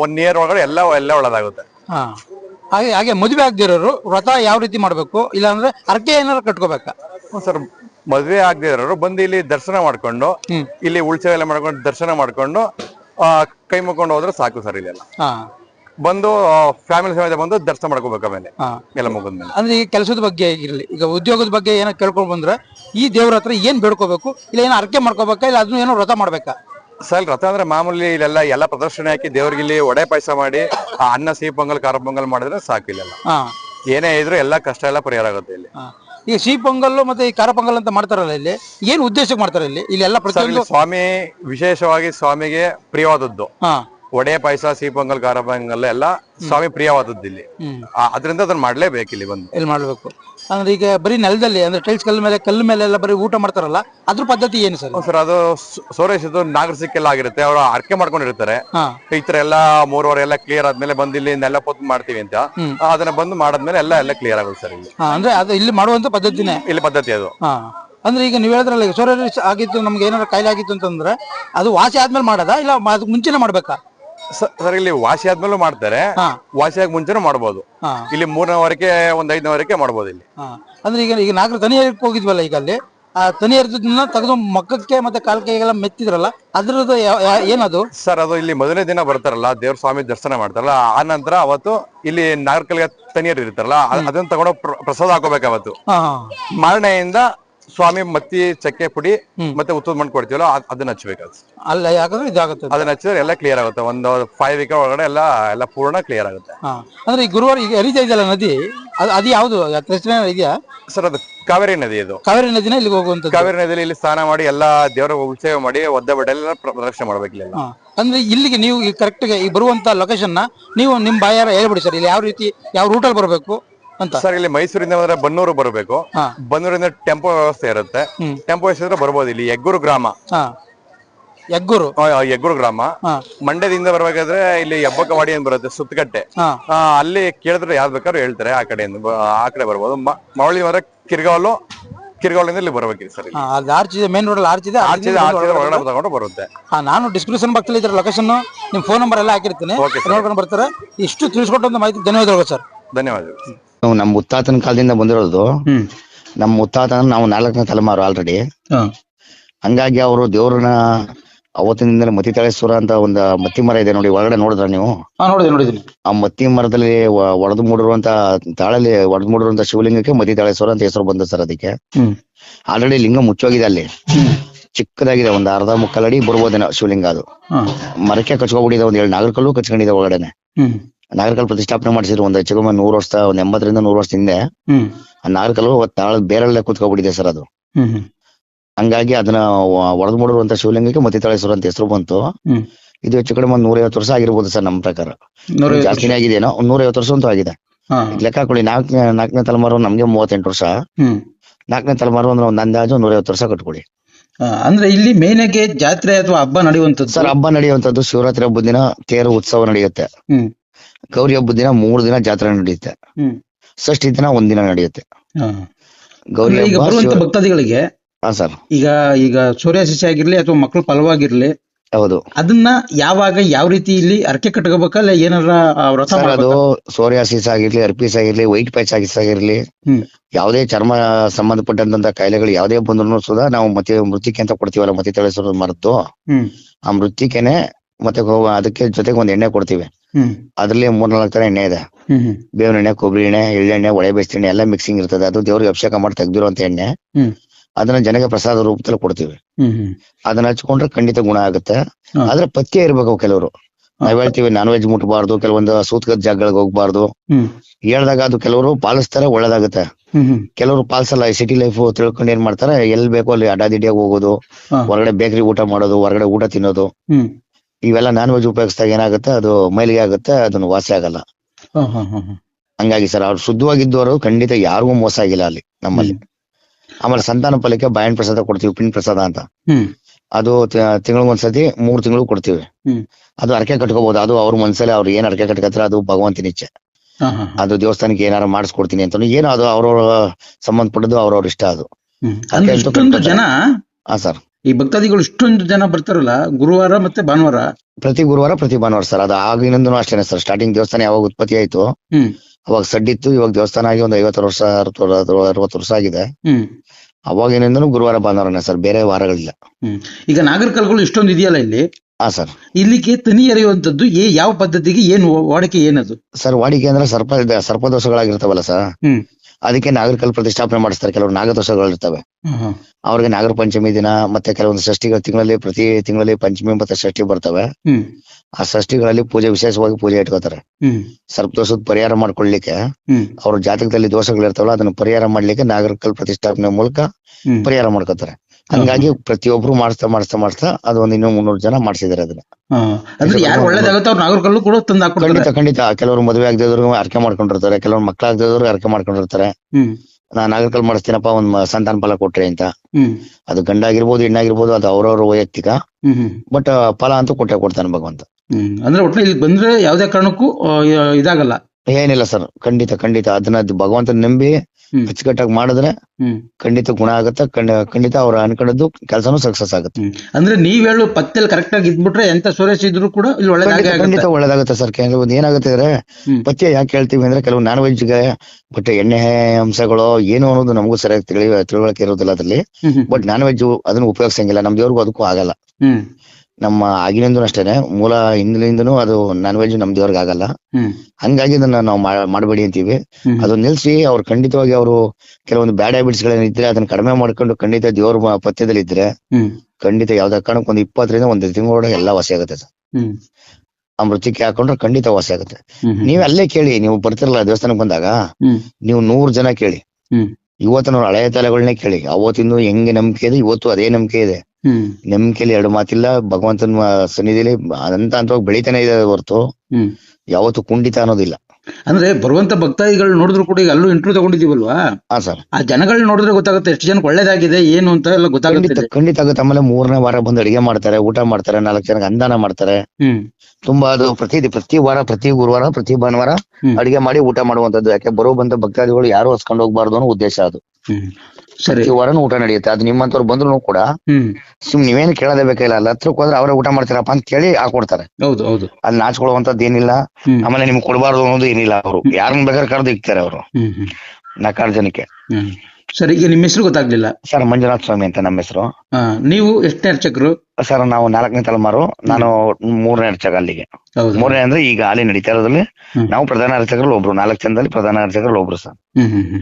ಒನ್ ಇಯರ್ ಒಳಗಡೆ ಎಲ್ಲ ಎಲ್ಲ ಒಳ್ಳೇದಾಗುತ್ತೆ. ಹಾಗೆ ಹಾಗೆ ಮದುವೆ ಆಗದಿರೋರು ವ್ರತ ಯಾವ ರೀತಿ ಮಾಡ್ಬೇಕು? ಇಲ್ಲಾಂದ್ರೆ ಅರ್ಕೆ ಏನಾರು ಕಟ್ಕೋಬೇಕಾ? ಸರ್ ಮದ್ವೆ ಆಗದೆ ಇರೋರು ಬಂದು ಇಲ್ಲಿ ದರ್ಶನ ಮಾಡ್ಕೊಂಡು ಇಲ್ಲಿ ಉಳ್ಸೆ ಎಲ್ಲ ಮಾಡ್ಕೊಂಡು ದರ್ಶನ ಮಾಡ್ಕೊಂಡು ಆ, ಕೈ ಮುಕ್ಕೊಂಡು ಹೋದ್ರೆ ಸಾಕು ಸರ್ ಇಲ್ಲೆಲ್ಲ ಹಾ. ಬಂದು ಫ್ಯಾಮಿಲಿ ಸಮೇತ ಬಂದು ದರ್ಶನ ಮಾಡ್ಕೋಬೇಕು ಆಮೇಲೆ ಹಾ. ಎಲ್ಲ ಮುಗಿದ್ಮೇಲೆ ಅಂದ್ರೆ ಈ ಕೆಲಸದ ಬಗ್ಗೆ ಇರಲಿ. ಈಗ ಉದ್ಯೋಗದ ಬಗ್ಗೆ ಏನೋ ಕೇಳ್ಕೊಂಡು ಬಂದ್ರೆ ಈ ದೇವ್ರ ಹತ್ರ ಏನ್ ಬೇಡ್ಕೋಬೇಕು? ಇಲ್ಲ ಏನೋ ಅರ್ಕೆ ಮಾಡ್ಕೋಬೇಕಾ? ಇಲ್ಲ ಅದನ್ನ ಏನೋ ವ್ರತ ಮಾಡ್ಬೇಕಾ? ಸರ್ ರಥ ಅಂದ್ರೆ ಮಾಮೂಲಿ ಇಲ್ಲೆಲ್ಲ ಎಲ್ಲ ಪ್ರದರ್ಶನ ಹಾಕಿ ದೇವ್ರಿಗೆ ಇಲ್ಲಿ ಒಡೆ ಪಾಯಸ ಮಾಡಿ ಆ ಅನ್ನ ಸಿಹಿ ಪೊಂಗಲ್ ಖಾರ ಪೊಂಗಲ್ ಮಾಡಿದ್ರೆ ಸಾಕು ಇಲ್ಲೆಲ್ಲ. ಹಾ. ಏನೇ ಇದ್ರು ಎಲ್ಲ ಕಷ್ಟ ಎಲ್ಲ ಪರಿಹಾರ ಆಗುತ್ತೆ ಇಲ್ಲಿ. ಹಾ. ಈಗ ಸಿಹಿ ಪೊಂಗಲ್ಲು ಮತ್ತೆ ಈ ಖಾರ ಪೊಂಗಲ್ ಅಂತ ಮಾಡ್ತಾರಲ್ಲ ಇಲ್ಲಿ? ಏನ್ ಉದ್ದೇಶಕ್ಕೆ ಮಾಡ್ತಾರೆ ಇಲ್ಲಿ? ಇಲ್ಲಿ ಎಲ್ಲ ಸರ್ ಪ್ರತಿಯೊಂದು ಸ್ವಾಮಿ ವಿಶೇಷವಾಗಿ ಸ್ವಾಮಿಗೆ ಪ್ರಿಯವಾದದ್ದು. ಹಾ. ಒಡೆ ಪಾಯಸ ಸಿಹಿ ಪೊಂಗಲ್ ಖಾರ ಪೊಂಗಲ್ ಎಲ್ಲ ಸ್ವಾಮಿ ಪ್ರಿಯವಾದದ್ದು ಇಲ್ಲಿ. ಆ- ಅದರಿಂದ ಅದನ್ನ ಮಾಡ್ಲೇಬೇಕು ಇಲ್ಲಿ ಬಂದು. ಇಲ್ಲಿ ಮಾಡಬೇಕು. ಅಂದ್ರೆ ಈಗ ಬರೀ ನೆಲದಲ್ಲಿ ಅಂದ್ರೆ ಟೈಲ್ಸ್ ಕಲ್ಲು ಮೇಲೆ ಕಲ್ಲು ಮೇಲೆ ಎಲ್ಲ ಬರೀ ಊಟ ಮಾಡ್ತಾರಲ್ಲ ಅದ್ರ ಪದ್ಧತಿ ಏನು ಸರ್? ಸರ್ ಅದು ಸೋರೇಶ್ ಇದು ಸಿಕ್ಕೆಲ್ಲ ಆಗಿರುತ್ತೆ. ಅವರು ಅರ್ಕೆ ಮಾಡ್ಕೊಂಡಿರ್ತಾರೆ ಹಾ. ಈ ತರ ಎಲ್ಲ ಮೂರುವರೆ ಎಲ್ಲ ಕ್ಲಿಯರ್ ಆದ್ಮೇಲೆ ಬಂದು ಇಲ್ಲಿ ನೆಲ ಪೊತ್ ಮಾಡ್ತೀವಿ ಅಂತ. ಆ, ಅದನ್ನ ಬಂದು ಮಾಡಾದ್ಮೇಲೆ ಎಲ್ಲ ಎಲ್ಲ ಕ್ಲಿಯರ್ ಆಗುತ್ತೆ ಸರ್ ಇಲ್ಲಿ. ಹಾ ಅಂದ್ರೆ ಅದು ಇಲ್ಲಿ ಮಾಡುವಂತ ಪದ್ಧತಿನೇ? ಇಲ್ಲಿ ಪದ್ಧತಿ ಅದು. ಹಾ. ಅಂದ್ರೆ ಈಗ ನೀವು ಹೇಳಿದ್ರಲ್ಲ ಈಗ ಸೋರಿಯಾಸಿಸ್ ಆಗಿತ್ತು ನಮ್ಗೆ ಏನಾರ ಕಾಯಿಲೆ ಆಗಿತ್ತು ಅಂತಂದ್ರೆ ಅದು ವಾಸಿ ಆದ್ಮೇಲೆ ಮಾಡೋದಾ ಇಲ್ಲ ಮ- ಅದಕ್ಕೆ ಮುಂಚೆನೆ ಮಾಡ್ಬೇಕಾ? ಸರ್ ಇಲ್ಲಿ ವಾಸಿ ಆದ್ಮೇಲೂ ಮಾಡ್ತಾರೆ. ವಾಸಿ ಆಗ ಮುಂಚೆನೂ ಮಾಡಬಹುದು ಇಲ್ಲಿ ಮೂರನೇವರೆಗೆ ಒಂದ್ ಐದನೇವರೆಗೆ ಮಾಡಬಹುದು ಇಲ್ಲಿ. ಅಂದ್ರೆ ಈಗ ಈಗ ನಾಲ್ಕು ತನಿ ಹೋಗಿದ್ವಲ್ಲ ಈಗ ಅಲ್ಲಿ. ಆ ತನಿ ಏರಿದ್ದನ್ನ ತೆಗೆದು ಮಕ್ಕಕ್ಕೆ ಮತ್ತೆ ಕಾಲ್ ಕೈಗೆಲ್ಲ ಮೆತ್ತಿದ್ರಲ್ಲ ಅದ್ರದ್ದು ಯಾ- ಯಾ- ಏನದು? ಸರ್ ಅದು ಇಲ್ಲಿ ಮೊದಲನೇ ದಿನ ಬರ್ತಾರಲ್ಲ ದೇವ್ರ ಸ್ವಾಮಿ ದರ್ಶನ ಮಾಡ್ತಾರಲ್ಲ ಆ ನಂತರ ಅವತ್ತು ಇಲ್ಲಿ ನಾಗರ್ಕಲ್ಗೆ ತನಿಯರ್ ಇರ್ತಾರಲ್ಲ ಅದ್- ಅದನ್ನ ತಗೊಂಡು ಪ್ರ- ಪ್ರಸಾದ ಹಾಕೋಬೇಕು ಅವತ್ತು ಹಾ. ಮಾರನೆಯಿಂದ ಸ್ವಾಮಿ ಮತ್ತಿ ಚಕ್ಕೆ ಪುಡಿ ಮತ್ತೆ ಉತ್ತದ ಮಣ್ಣು ಕೊಡ್ತೀವಲ್ಲ ಅದ್- ಅದನ್ನ ಹಚ್ಬೇಕು. ಅಲ್ಲ ಯಾಕಂದ್ರೆ ಇದಾಗುತ್ತೆ ಅದನ್ನ ಹಚ್ಚಿದ್ರೆ ಎಲ್ಲ ಕ್ಲಿಯರ್ ಆಗುತ್ತೆ. ಒಂದು ಫೈವ್ ವೀಕ್ ಒಳಗಡೆ ಎಲ್ಲ ಎಲ್ಲ ಪೂರ್ಣ ಕ್ಲಿಯರ್ ಆಗುತ್ತೆ. ಹಾ. ಅಂದ್ರೆ ಈ ಗುರುವಾರ ಈಗ ಹರಿತಾ ಇದೆಯಲ್ಲ ನದಿ? ಅದು ಅದು ಯಾವುದು? ಕೃಷ್ಣ ಇದೆಯಾ ಸರ್ ಅದು ಕಾವೇರಿ ನದಿ ಇದು. ಕಾವೇರಿ ನದಿನ ಇಲ್ಲಿ ಹೋಗುವಂತ ಕಾವೇರಿ ನದಿಯಲ್ಲಿ ಇಲ್ಲಿ ಸ್ನಾನ ಮಾಡಿ ಎಲ್ಲ ದೇವರ ಉತ್ಸವ ಮಾಡಿ ಒದ್ದ ಬಟ್ಟೆ ಎಲ್ಲ ಪ್ರ- ಪ್ರದಕ್ಷಿಣೆ ಮಾಡ್ಬೇಕು ಇಲ್ಲೆಲ್ಲ ಹಾ. ಅಂದ್ರೆ ಇಲ್ಲಿಗೆ ನೀವು ಕರೆಕ್ಟ್ ಈ ಬರುವಂತ ಲೊಕೇಶನ್ನ ನೀವು ನಿಮ್ ಬಾಯಾರ ಹೇಳ್ಬಿಡಿ ಸರ್ ಇಲ್ಲಿ ಯಾವ ರೀತಿ ಯಾವ ರೂಟಲ್ಲಿ ಬರಬೇಕು? ಅಂತ. ಸರ್ ಇಲ್ಲಿ ಮೈಸೂರಿಂದ ಬಂದ್ರೆ ಬನ್ನೂರು ಬರಬೇಕು. ಬನ್ನೂರಿಂದ ಟೆಂಪೋ ವ್ಯವಸ್ಥೆ ಇರುತ್ತೆ. ಟೆಂಪೋ ವ್ಯವಸ್ಥೆ ಇದ್ರೆ ಬರ್ಬೋದು ಇಲ್ಲಿ. ಎಗ್ಗೂರು ಗ್ರಾಮ. ಎಗ್ಗೂರು ಎಗ್ಗೂರು ಗ್ರಾಮ. ಮಂಡ್ಯದಿಂದ ಬರ್ಬೇಕಾದ್ರೆ ಇಲ್ಲಿ ಹೆಬ್ಬಕ್ಕವಾಡಿ ಅಂತ ಬರುತ್ತೆ ಸುತ್ತಕಟ್ಟೆ. ಹಾ. ಅಲ್ಲಿ ಕೇಳಿದ್ರೆ ಯಾವ್ದು ಬೇಕಾದ್ರೂ ಹೇಳ್ತಾರೆ ಆ ಕಡೆಯಿಂದ ಆ ಕಡೆ ಬರ್ಬೋದು. ಮವಳಿ ಅಂದ್ರೆ ಕಿರ್ಗಾವಲು ಕಿರ್ಗಾವಳಿಂದ ಇಲ್ಲಿ ಬರ್ಬೇಕು ಸರ್ ಆರ್ಚಿದೆ ಹಾ, ಅಲ್ಲಿ ಆರ್ಚ್ ಇದೆ ಮೇನ್ ರೋಡ್ ಆರ್ಚ್ ಇದೆ ಅಲ್ಲಿಂದ ಒಳಗಡೆ ತಗೊಂಡು ಬರುತ್ತೆ. ಹಾ, ನಾನು ಡಿಸ್ಕ್ರಿಪ್ಷನ್ ಬಾಕ್ಸ್ ಇದ್ರ ಲೊಕೇಶನ್ ನಿಮ್ ಫೋನ್ ನಂಬರ್ ಎಲ್ಲ ಹಾಕಿರ್ತೀನಿ. ನೋಡ್ಕೊಂಡು ಬರ್ತಾರೆ. ಇಷ್ಟು ತಿಳಿಸ್ಕೊಟ್ಟಂತ ಮಾಹಿತಿ ಧನ್ಯವಾದಗಳು ಸರ್ ಧನ್ಯವಾದಗಳು. ನಾವು ನಮ್ಮ ಮುತ್ತಾತನ ಕಾಲದಿಂದ ಬಂದಿರೋದು ಹ್ಮ್. ನಮ್ಮ ಮುತ್ತಾತನ ನಾವು ನಾಲ್ಕನೇ ತಲೆಮಾರು ಆಲ್ರೆಡಿ ಹಾ. ಹಂಗಾಗಿ ಅವರು ದೇವ್ರನ್ನ ಮತಿ ಮತಿತಾಳೇಶ್ವರ ಅಂತ ಒಂದು ಮತ್ತಿ ಮರ ಇದೆ ನೋಡಿ ಒಳಗಡೆ ನೋಡಿದ್ರ ನೀವು? ಹಾ ನೋಡಿದೆ ನೋಡಿದ್ದೀನಿ. ಆ ಮತ್ತಿ ಮರದಲ್ಲಿ ಒಡೆದು ಮೂಡಿರುವಂತ ತಾಳಲ್ಲಿ ಒಡೆದು ಮೂಡಿರುವಂತ ಶಿವಲಿಂಗಕ್ಕೆ ಮತಿ ತಾಳೇಶ್ವರ ಅಂತ ಹೆಸರು ಬಂದ ಸರ್ ಅದಕ್ಕೆ. ಹ್ಮ್. ಆಲ್ರೆಡಿ ಲಿಂಗ ಮುಚ್ಚೋಗಿದೆ ಅಲ್ಲಿ. ಚಿಕ್ಕದಾಗಿದೆ ಒಂದು ಅರ್ಧ ಮುಕ್ಕಾಲ್ ಅಡಿ ಬರ್ಬೋದೇನೋ ಶಿವಲಿಂಗ ಅದು. ಮರಕ್ಕೆ ಕಚ್ಕೊಂಡ್ಬಿಟ್ಟಿದೆ ಒಂದ್ ಏಳು ನಾಗರಕಲ್ಲು ಕಚ್ಕೊಂಡಿದೆ ಒಳಗಡೆನೆ. ನಾಗರಕಲ್ ಪ್ರತಿಷ್ಠಾಪನೆ ಮಾಡಿಸಿದ್ರು ಒಂದ್ ಹೆಚ್ಚು ಕಮ್ಮಿ ನೂರು ವರ್ಷ ಒಂದ್ ಎಂಬತ್ತರಿಂದ ನೂರ್ ವರ್ಷ ಹಿಂದೆ. ಆ ನಾಗರಕಲ್ಲು ತಾಳದ ಬೇರಲ್ಲೇ ಕುತ್ಕೊಂಡ್ಬಿಟ್ಟಿದೆ ಸರ್ ಅದು. ಹಂಗಾಗಿ ಅದನ್ನ ಒಡೆದು ಮೂಡಿರುವಂತ ಶಿವಲಿಂಗಕ್ಕೆ ಮತ್ತೆ ತಾಳೇಶ್ವರ ಅಂತ ಹೆಸರು ಬಂತು. ಇದು ಹೆಚ್ಚು ಕಡಿಮೆ ಒಂದ್ ನೂರೈವತ್ತು ವರ್ಷ ಆಗಿರ್ಬೋದು ಸರ್ ನಮ್ಮ ಪ್ರಕಾರ. ಜಾಸ್ತಿನೇ ಆಗಿದೆಯೇನೋ ಒಂದ್ ನೂರೈವತ್ತು ವರ್ಷ ಅಂತೂ ಆಗಿದೆ. ಲೆಕ್ಕ ಹಾಕೊಳ್ಳಿ ನಾಲ್ಕನೇ ನಾಲ್ಕನೇ ತಲೆಮಾರು ನಮ್ಗೆ ಮೂವತ್ತೆಂಟು ವರ್ಷ. ನಾಲ್ಕನೇ ತಲೆಮಾರು ಅಂದ್ರೆ ಒಂದ್ ಅಂದಾಜು ನೂರೈವತ್ತು ವರ್ಷ ಕಟ್ಕೊಳ್ಳಿ ಅಂದ್ರೆ ಇಲ್ಲಿ ಮೇನ್ ಆಗಿ ಜಾತ್ರೆ ಅಥವಾ ಹಬ್ಬ ನಡೆಯುವಂತದ್ದು ಸರ್ ಹಬ್ಬ ನಡೆಯುವಂತದ್ದು ಶಿವರಾತ್ರಿ ಹಬ್ಬದ ದಿನ ತೇರು ಉತ್ಸವ ನಡೆಯುತ್ತೆ ಹ್ಮ್. ಗೌರಿ ಹಬ್ಬದ ದಿನ ಮೂರ್ ದಿನ ಜಾತ್ರೆ ನಡೆಯುತ್ತೆ ಹ್ಮ್. ಷಷ್ಠಿ ದಿನ ಒಂದಿನ ದಿನ ನಡೆಯುತ್ತೆ ಹಾ. ಗೌರಿ ಅಂದ್ರೆ ಈಗ ಹಬ್ಬ ಬರುವಂತ ಶಿವ- ಭಕ್ತಾದಿಗಳಿಗೆ ಹಾ ಸರ್ ಈಗ ಈಗ ಶಿಷ್ಯ ಆಗಿರ್ಲಿ ಅಥವಾ ಮಕ್ಕಳು ಫಲವಾಗಿರ್ಲಿ ಹೌದು. ಅದನ್ನ ಯಾವಾಗ ಯಾವ ರೀತಿ ಇಲ್ಲಿ ಅರ್ಕೆ ಕಟ್ಕೋಬೇಕಲ್ಲ ಏನಾರ ವ್ರತ ಸರ್ ಅದು ಸೋರಿಯಾಸಿಸ್ ಆಗಿರ್ಲಿ ಅರ್ಪಿಸ್ ಆಗಿರ್ಲಿ ವೈಟ್ ಪ್ಯಾಚ್ ಆಗಿರ್ಲಿ ಹ್ಮ್. ಯಾವುದೇ ಚರ್ಮ ಸಂಬಂಧಪಟ್ಟಂತ ಕಾಯಿಲೆಗಳು ಯಾವುದೇ ಬಂದ್ರು ಸುಧಾ ನಾವು ಮತ್ತೆ ಮೃತ್ಯಕ್ಕೆ ಅಂತ ಕೊಡ್ತೀವಲ್ಲ ಮತ್ತೆ ತಳಿಸೋದು ಮರೆತು. ಆ ಮೃತ್ಯಕ್ಕೆನೆ ಮತ್ತೆ ಅದಕ್ಕೆ ಜೊತೆಗೆ ಒಂದ್ ಎಣ್ಣೆ ಕೊಡ್ತೀವಿ. ಅದ್ರಲ್ಲಿ ಮೂರ್ನಾಲ್ಕು ತರ ಎಣ್ಣೆ ಇದೆ. ಬೇವಿನ ಎಣ್ಣೆ ಕೊಬ್ಬರಿ ಎಣ್ಣೆ ಎಳ್ಳೆಣ್ಣೆ ಒಳೆ ಬೇಸ್ತಿ ಎಣ್ಣೆ ಎಲ್ಲ ಮಿಕ್ಸಿಂಗ್ ಇರ್ತದೆ. ಅದು ದೇವ್ರಿಗೆ ಅಭಿಷೇಕ ಮಾಡಿ ತೆಗ್ದಿರುವಂತ ಎಣ್ಣೆ. ಅದನ್ನ ಜನಕ್ಕೆ ಪ್ರಸಾದ ರೂಪದಲ್ಲಿ ಕೊಡ್ತೀವಿ. ಅದನ್ನ ಹಚ್ಕೊಂಡ್ರೆ ಖಂಡಿತ ಗುಣ ಆಗುತ್ತೆ. ಆದ್ರೆ ಪಥ್ಯ ಇರ್ಬೇಕು ಕೆಲವರು. ನಾವ್ ಹೇಳ್ತೀವಿ ನಾನ್ ವೆಜ್ ಮುಟ್ಬಾರ್ದು ಕೆಲವೊಂದು ಸೂತ್ಕದ ಜಾಗಗಳಿಗೆ ಹೋಗ್ಬಾರ್ದು. ಹೇಳ್ದಾಗ ಅದು ಕೆಲವರು ಪಾಲಿಸ್ತಾರೆ ಒಳ್ಳೇದಾಗುತ್ತೆ. ಕೆಲವರು ಪಾಲಿಸಲ್ಲ ಸಿಟಿ ಲೈಫ್ ತಿಳ್ಕೊಂಡು ಏನ್ ಮಾಡ್ತಾರೆ ಎಲ್ ಬೇಕೋ ಅಲ್ಲಿ ಅಡ್ಡಾದಿಡ್ಡಿಯಾಗಿ ಹೋಗೋದು ಹೊರಗಡೆ ಬೇಕರಿ ಊಟ ಮಾಡೋದು ಹೊರಗಡೆ ಊಟ ತಿನ್ನೋದು. ಇವೆಲ್ಲ ನಾನ್ ವೆಜ್ ಉಪಯೋಗಿಸಿದಾಗ ಏನಾಗುತ್ತೆ ಅದು ಮೈಲಿಗೆ ಆಗುತ್ತೆ ಅದನ್ನು ವಾಸಿ ಆಗಲ್ಲ. ಹಂಗಾಗಿ ಸರ್ ಅವ್ರು ಶುದ್ಧವಾಗಿದ್ದವರು ಖಂಡಿತ ಯಾರಿಗೂ ಮೋಸ ಆಗಿಲ್ಲ ಅಲ್ಲಿ ನಮ್ಮಲ್ಲಿ. ಆಮೇಲೆ ಸಂತಾನ ಫಲಕ್ಕೆ ಬಾಯನ್ ಪ್ರಸಾದ ಕೊಡ್ತೀವಿ ಪಿಂಡ್ ಪ್ರಸಾದ ಅಂತ. ಅದು ತಿಂಗಳಿಗೊಂದ್ಸತಿ ಮೂರ್ ತಿಂಗಳು ಕೊಡ್ತೀವಿ. ಅದು ಅರಕೆ ಕಟ್ಕೋಬಹುದು ಅದು ಅವ್ರ ಮನ್ಸಲ್ಲಿ ಅವ್ರು ಏನ್ ಅರಕೆ ಕಟ್ಕತ್ತಾರ ಅದು ಭಗವಂತನ ಇಚ್ಛೆ. ಅದು ದೇವಸ್ಥಾನಕ್ಕೆ ಏನಾರ ಮಾಡಿಸ್ಕೊಡ್ತೀನಿ ಅಂತ ಏನೋ ಅದು ಅವ್ರವ್ರ ಸಂಬಂಧಪಟ್ಟದ್ದು ಅವ್ರವ್ರ ಇಷ್ಟ ಅದು. ಇಷ್ಟೊಂದು ಜನ ಹಾ ಸರ್. ಈ ಭಕ್ತಾದಿಗಳು ಇಷ್ಟೊಂದು ಜನ ಬರ್ತಾರಲ್ಲ ಗುರುವಾರ ಮತ್ತೆ ಭಾನುವಾರ? ಪ್ರತಿ ಗುರುವಾರ ಪ್ರತಿ ಭಾನುವಾರ ಸರ್. ಅದು ಆಗಿನಿಂದ ಅಷ್ಟೇನೆ ಸರ್. ಸ್ಟಾರ್ಟಿಂಗ್ ದೇವಸ್ಥಾನ ಯಾವಾಗ ಉತ್ಪತ್ತಿ ಆಯ್ತು. ಅವಾಗ ಸಡ್ಡಿತ್ತು ಇವಾಗ ದೇವಸ್ಥಾನ ಆಗಿ ಒಂದು ಐವತ್ತು ವರ್ಷ ಅರವತ್ತು ವರ್ಷ ಆಗಿದೆ. ಹ್ಮ್. ಅವಾಗಿನಿಂದನೂ ಗುರುವಾರ ಭಾನುವಾರನೇ ಸರ್ ಬೇರೆ ವಾರಗಳಿಲ್ಲ. ಈಗ ನಾಗರಿಕರುಗಳು ಇಷ್ಟೊಂದು ಇದೆಯಲ್ಲ ಇಲ್ಲಿ? ಹಾ ಸರ್. ಇಲ್ಲಿಗೆ ತನಿ ಎರೆಯುವಂತದ್ದು ಏ ಯಾವ ಪದ್ಧತಿಗೆ ಏನು ವಾಡಿಕೆ ಏನದು? ಸರ್ ವಾಡಿಕೆ ಅಂದ್ರೆ ಸರ್ಪ ಸರ್ಪದೋಷಗಳಾಗಿರ್ತಾವಲ್ಲ ಸರ್. ಹ್ಮ್. ಅದಕ್ಕೆ ನಾಗರಿಕಲ್ ಪ್ರತಿಷ್ಠಾಪನೆ ಮಾಡಿಸ್ತಾರೆ. ಕೆಲವರು ನಾಗದೋಷಗಳು ಇರ್ತವೆ. ಅವ್ರಿಗೆ ನಾಗರ ಪಂಚಮಿ ದಿನ ಮತ್ತೆ ಕೆಲವೊಂದು ಷಷ್ಠಿಗಳ ತಿಂಗಳಲ್ಲಿ ಪ್ರತಿ ತಿಂಗಳಲ್ಲಿ ಪಂಚಮಿ ಮತ್ತೆ ಷಷ್ಠಿ ಬರ್ತವೆ. ಆ ಷಷ್ಠಿಗಳಲ್ಲಿ ಪೂಜೆ ವಿಶೇಷವಾಗಿ ಪೂಜೆ ಇಟ್ಕೋತಾರೆ. ಸರ್ಪದೋಷದ ಪರಿಹಾರ ಮಾಡ್ಕೊಳ್ಲಿಕ್ಕೆ. ಅವ್ರ ಜಾತಕದಲ್ಲಿ ದೋಷಗಳಿರ್ತಾವಲ್ಲ ಅದನ್ನ ಪರಿಹಾರ ಮಾಡ್ಲಿಕ್ಕೆ ನಾಗರಿಕಲ್ ಪ್ರತಿಷ್ಠಾಪನೆ ಮೂಲಕ ಪರಿಹಾರ ಮಾಡ್ಕೋತಾರೆ. ಹಂಗಾಗಿ ಪ್ರತಿಯೊಬ್ರು ಮಾಡಿಸ್ತಾ ಮಾಡಿಸ್ತಾ ಮಾಡ್ತಾ ಅದು ಒಂದ್ ಇನ್ನೂ ಮುನ್ನೂರು ಜನ ಮಾಡ್ಸಿದಾರೆ ಅದನ್ನ. ಖಂಡಿತ ಖಂಡಿತ ಕೆಲವರು ಮದುವೆ ಆಗದಿದ್ರು ಅರ್ಕೆ ಮಾಡ್ಕೊಂಡಿರ್ತಾರೆ ಕೆಲವ್ರು ಮಕ್ಕಳಾಗದಿದ್ರು ಅರ್ಕೆ ಮಾಡ್ಕೊಂಡಿರ್ತಾರೆ. ನಾ ನಾಗರಿಕಲ್ ಮಾಡಿಸ್ತೀನಪ್ಪ ಒಂದ್ ಸಂತಾನ ಫಲ ಕೊಟ್ರಿ ಅಂತ. ಅದು ಗಂಡ ಆಗಿರ್ಬೋದು ಹೆಣ್ಣಾಗಿರ್ಬೋದು ಅದು ಅವ್ರವ್ರ ವೈಯಕ್ತಿಕ. ಬಟ್ ಫಲ ಅಂತೂ ಕೊಟ್ಟೆ ಕೊಡ್ತಾನೆ ಭಗವಂತ. ಅಂದ್ರೆ ಒಟ್ಟು ಇಲ್ಲಿ ಬಂದ್ರೆ ಯಾವ್ದೇ ಕಾರಣಕ್ಕೂ ಇದಾಗಲ್ಲ. ಏನಿಲ್ಲ ಸರ್. ಖಂಡಿತ ಖಂಡಿತ. ಅದನ್ನ ಅದು ಭಗವಂತನ ನಂಬಿ. ಅಚ್ಚುಕಟ್ಟಾಗಿ ಮಾಡಿದ್ರೆ. ಖಂಡಿತ ಗುಣ ಆಗುತ್ತೆ ಖಂಡ- ಖಂಡಿತ ಅವ್ರ ಅನ್ಕೊಂಡದ್ದು ಕೆಲಸನು ಸಕ್ಸಸ್ ಆಗುತ್ತೆ. ಅಂದ್ರೆ ನೀವ್ ಹೇಳು ಪತ್ತೆಲ್ ಕರೆಕ್ಟ್ ಆಗಿ ಇದ್ಬಿಟ್ರೆ ಎಂತ ಸುರೇಶ್ ಇದ್ರು ಕೂಡ ಇಲ್ಲಿ ಖಂಡಿತ ಒಳ್ಳೇದಾಗುತ್ತೆ ಸರ್ ಒಂದ್ ಏನಾಗುತ್ತೆ ಅಂದ್ರೆ. ಪಥ್ಯ ಯಾಕೆ ಹೇಳ್ತೀವಿ ಅಂದ್ರೆ ಕೆಲವು ನಾನ್ ವೆಜ್ಗೆ ಬಟ್ ಎಣ್ಣೆ ಅಂಶಗಳು ಏನು ಅನ್ನೋದು ನಮಗೂ ಸರಿಯಾಗಿ ತಿಳಿ ತಿಳುವಳಿಕೆ ಇರೋದಿಲ್ಲ ಅದ್ರಲ್ಲಿ. ಬಟ್ ನಾನ್ ವೆಜ್ ಅದನ್ನ ಉಪಯೋಗಿಸಂಗಿಲ್ಲ ನಮ್ ದೇವ್ರಿಗೂ ಅದಕ್ಕೂ ಆಗಲ್ಲ ನಮ್ಮ ಆಗಿನಿಂದ ಅಷ್ಟೇನೆ ಮೂಲ ಹಿಂದಿನಿಂದನೂ ಅದು ನಾನ್ ವೆಜ್ ನಮ್ ದೇವ್ರಿಗೆ ಆಗಲ್ಲ. ಹಂಗಾಗಿ ಅದನ್ನ ನಾವು ಮಾಡಬೇಡಿ ಅಂತೀವಿ. ಅದು ನಿಲ್ಸಿ ಅವ್ರು ಖಂಡಿತವಾಗಿ ಅವರು ಕೆಲವೊಂದು ಬ್ಯಾಡ್ ಹ್ಯಾಬಿಟ್ಸ್ ಗಳೇನಿದ್ರೆ ಅದನ್ನ ಕಡಿಮೆ ಮಾಡ್ಕೊಂಡು ಖಂಡಿತ ದೇವ್ರ ಪಥ್ಯದಲ್ಲಿ ಇದ್ರೆ. ಖಂಡಿತ ಯಾವ್ದ ಕಾರಣಕ್ಕೆ ಒಂದ್ ಇಪ್ಪತ್ತರಿಂದ ಒಂದ್ ತಿಂಗಳ ಎಲ್ಲ ವಾಸಿ ಆಗುತ್ತೆ ಸರ್. ಆ ಮೃತಿಕೆ ಹಾಕೊಂಡ್ರೆ ಖಂಡಿತ ವಾಸಿ ಆಗುತ್ತೆ. ನೀವ್ ಅಲ್ಲೇ ಕೇಳಿ ನೀವು ಬರ್ತಿರಲ್ಲ ದೇವಸ್ಥಾನಕ್ಕೆ ಬಂದಾಗ. ನೀವು ನೂರ್ ಜನ ಕೇಳಿ ಹ್ಮ್. ನಾವು ಹಳೆಯ ತಲೆಗಳನ್ನೇ ಕೇಳಿ ಅವತ್ತಿಂದು ಹೆಂಗೆ ನಂಬಿಕೆ ಇದೆ ಇವತ್ತು ಅದೇ ನಂಬಿಕೆ ಇದೆ. ನಂಬಿಕೆಲಿ ಎರಡು ಮಾತಿಲ್ಲ ಭಗವಂತನ ಸನ್ನಿಧಿಯಲ್ಲಿ ಸನ್ನಿಧಿಲಿ ಅಂತ ಅಂತವಾಗಿ ಬೆಳಿತಾನೆ ಇದೆ ಹೊರತು. ಯಾವತ್ತು ಕುಂಡಿತ ಅನ್ನೋದಿಲ್ಲ ಅಂದ್ರೆ ಬರುವಂತ ಭಕ್ತಾದಿಗಳು ನೋಡಿದ್ರು ಕೂಡ ಈಗ ಅಲ್ಲೂ ಇಂಟರ್ವ್ಯೂ ತಗೊಂಡಿದೀವಲ್ವಾ ಹಾ ಸರ್. ಆ ಜನಗಳನ್ನ ನೋಡಿದ್ರೆ ಗೊತ್ತಾಗುತ್ತೆ ಎಷ್ಟು ಜನಕ್ಕೆ ಒಳ್ಳೇದಾಗಿದೆ ಏನು ಅಂತ ಎಲ್ಲ ಗೊತ್ತಾಗುತ್ತೆ. ಖಂಡಿತ ಆಗುತ್ತೆ. ಆಮೇಲೆ ಮೂರನೇ ವಾರ ಬಂದು ಅಡಿಗೆ ಮಾಡ್ತಾರೆ ಊಟ ಮಾಡ್ತಾರೆ ನಾಲ್ಕು ಜನಕ್ಕೆ ಅಂದಾನ ಮಾಡ್ತಾರೆ. ಹ್ಮ್. ತುಂಬಾ ಅದು ಪ್ರತಿ ಪ್ರತಿ ವಾರ ಪ್ರತಿ ಗುರುವಾರ ಪ್ರತಿ ಭಾನುವಾರ ಹ್ಮ್. ಅಡಿಗೆ ಮಾಡಿ ಊಟ ಮಾಡುವಂತದ್ದು ಯಾಕೆ ಬರೋ ಬಂದ ಭಕ್ತಾದಿಗಳು ಯಾರು ಹಸ್ಕೊಂಡು ಹೋಗ್ಬಾರ್ದು ಅನ್ನೋ ಉದ್ದೇಶ ಅದು. ಹ್ಮ್. ಸರಿ. ಪ್ರತಿ ಊಟ ನಡೆಯುತ್ತೆ. ಅದು ನಿಮ್ಮಂತವ್ರು ಬಂದ್ರು ಕೂಡ ಹ್ಮ್. ಸುಮ್ ನೀವೇನು ಕೇಳೋದೇ ಬೇಕಾಗಿಲ್ಲ. ಅಲ್ಲಿ ಹತ್ರಕ್ಕೆ ಹೋದ್ರೆ ಅವರೇ ಊಟ ಮಾಡ್ತೀರಪ್ಪ ಅಂತ ಕೇಳಿ ಹಾಕೊಡ್ತಾರೆ. ಹೌದು ಹೌದು. ಅಲ್ಲಿ ನಾಚ್ಕೊಳ್ಳುವಂತದ್ದು ಏನಿಲ್ಲ. ಹ್ಮ್. ಆಮೇಲೆ ನಿಮ್ಗೆ ಕೊಡಬಾರ್ದು ಅನ್ನೋದು ಏನಿಲ್ಲ ಅವರು. ಯಾರನ್ನ ಬೇಕಾದ್ರೆ ಕರೆದು ಇಕ್ತಾರೆ ಅವರು. ಹ್ಮ್ ಹ್ಮ್. ನಾಲ್ಕಾರು ಜನಕ್ಕೆ. ಹ್ಮ್. ಸರಿ ಈಗ ನಿಮ್ಮ ಹೆಸರು ಗೊತ್ತಾಗ್ಲಿಲ್ಲ. ಸರ್ ಮಂಜುನಾಥ್ ಸ್ವಾಮಿ ಅಂತ ನಮ್ಮ ಹೆಸರು. ಆ, ನೀವು ಎಷ್ಟನೇ ಅರ್ಚಕರು? ಸರ್ ನಾವು ನಾಲ್ಕನೇ ತಲೆಮಾರು. ನಾನು ಮೂರನೇ ಅರ್ಚಕ ಅಲ್ಲಿಗೆ. ಹೌದು. ಮೂರನೇ ಅಂದ್ರೆ ಈಗ ಅಲ್ಲಿ ನಡೀತಾ ಇರೋದ್ರಲ್ಲಿ ಹ್ಮ್. ನಾವು ಪ್ರಧಾನ ಅರ್ಚಕರಲ್ಲಿ ಒಬ್ರು. ನಾಲ್ಕು ಜನದಲ್ಲಿ ಪ್ರಧಾನ ಅರ್ಚಕರಲ್ಲಿ ಒಬ್ರು ಸರ್. ಹ್ಮ್ ಹ್ಮ್ ಹ್ಮ್.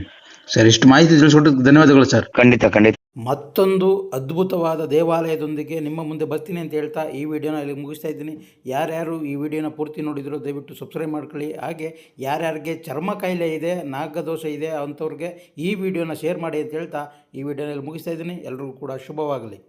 ಸರ್ ಇಷ್ಟು ಮಾಹಿತಿ ತಿಳಿಸ್ಕೊಟ್ಟು ಧನ್ಯವಾದಗಳು ಸರ್ ಖಂಡಿತ ಖಂಡಿತ. ಮತ್ತೊಂದು ಅದ್ಭುತವಾದ ದೇವಾಲಯದೊಂದಿಗೆ ನಿಮ್ಮ ಮುಂದೆ ಬರ್ತೀನಿ ಅಂತ ಹೇಳ್ತಾ ಈ ವಿಡಿಯೋನ ಇಲ್ಲಿ ಮುಗಿಸ್ತಾ ಇದ್ದೀನಿ. ಯಾರ್ಯಾರು ಈ ವಿಡಿಯೋನ ಪೂರ್ತಿ ನೋಡಿದ್ರು ದಯವಿಟ್ಟು ಸಬ್ಸ್ಕ್ರೈಬ್ ಮಾಡ್ಕೊಳ್ಳಿ. ಹಾಗೆ ಯಾರ್ಯಾರಿಗೆ ಚರ್ಮ ಕಾಯಿಲೆ ಇದೆ ನಾಗದೋಷ ಇದೆ ಅಂಥವ್ರಿಗೆ ಈ ವಿಡಿಯೋನ ಶೇರ್ ಮಾಡಿ ಅಂತ ಹೇಳ್ತಾ ಈ ವಿಡಿಯೋನಲ್ಲಿ ಮುಗಿಸ್ತಾ ಇದ್ದೀನಿ. ಎಲ್ಲರಿಗೂ ಕೂಡ ಶುಭವಾಗಲಿ.